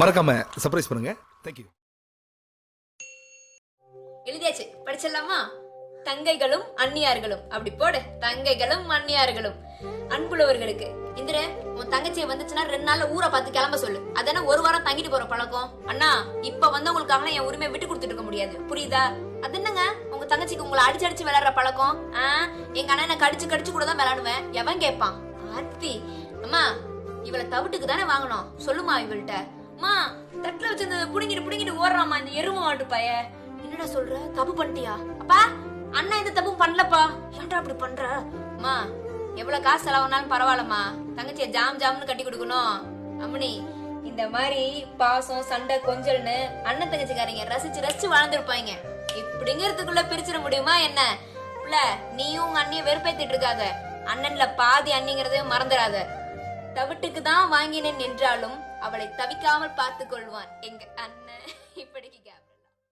மறக்காம சர்ப்ரைஸ் பண்ணுங்க. தேங்க்யூ எழுதியாச்சு. படிச்சிடலாமா? தங்கைகளும் அந்நியார்களும். அப்படி போடு. தங்கைகளும் அந்நியார்களும். அன்புள்ளவர்களுக்கு. இந்திர உன் தங்கச்சியை வந்துச்சுன்னா ரெண்டு நாள்ல ஊரை பார்த்து கிளம்ப சொல்லு. அதானே ஒரு வாரம் தங்கிட்டு போற பழக்கம்? அண்ணா இப்ப வந்தவங்களுக்காக என் உரிமையை விட்டு கொடுத்துட்டு இருக்க முடியாது. புரியுதா? அது என்னங்க? உங்க தங்கச்சிக்கு உங்களை அடிச்சு அடிச்சு விளையாடுற பழக்கம்? ஆ? எங்க அண்ணனை கடிச்சு கடிச்சு கூட தான் விளையாடுவேன். எவன் கேட்பான்? ஆர்த்தி. அம்மா இவளை தவிட்டுக்கு தானே வாங்கணும்? சொல்லுமா இவள்கிட்ட? அம்மா தட்டுல வச்சிருந்தது புடுங்கிட்டு புடுங்கிட்டு ஓடுறாமா இந்த எரும மாட்டு பைய. என்னடா சொல்ற? தப்பு பண்ணிட்டியா? அப்பா அண்ணா இந்த தப்பு பண்ணலப்பா. ஏன்டா அப்படி பண்ற? அம்மா எவ்வளவு காசு செலவுனாலும் பரவாயில்லம்மா. தங்கச்சிய ஜாம் ஜாம்னு கட்டி கொடுக்கணும். அம்மனி இந்த மாதிரி பாசம் சண்டை கொஞ்சல்னு அண்ணன் தங்கச்சிக்காரங்க ரசிச்சு ரசிச்சு வாழ்ந்துருப்பாங்க. இப்படிங்கிறதுக்குள்ள பிரிச்சிட முடியுமா என்ன? பிள்ள நீயும் உங்க அண்ணிய வெறுப்பேத்திட்டு இருக்காத. அண்ணன்ல பாதி அண்ணிங்கிறதையும் மறந்துடாத தவிட்டுக்கு தான் வாங்கினேன் நின்றாலும் அவளை தவிக்காமல் பார்த்து கொள்வான் எங்க அண்ணன். இப்படிக்கு கேப்.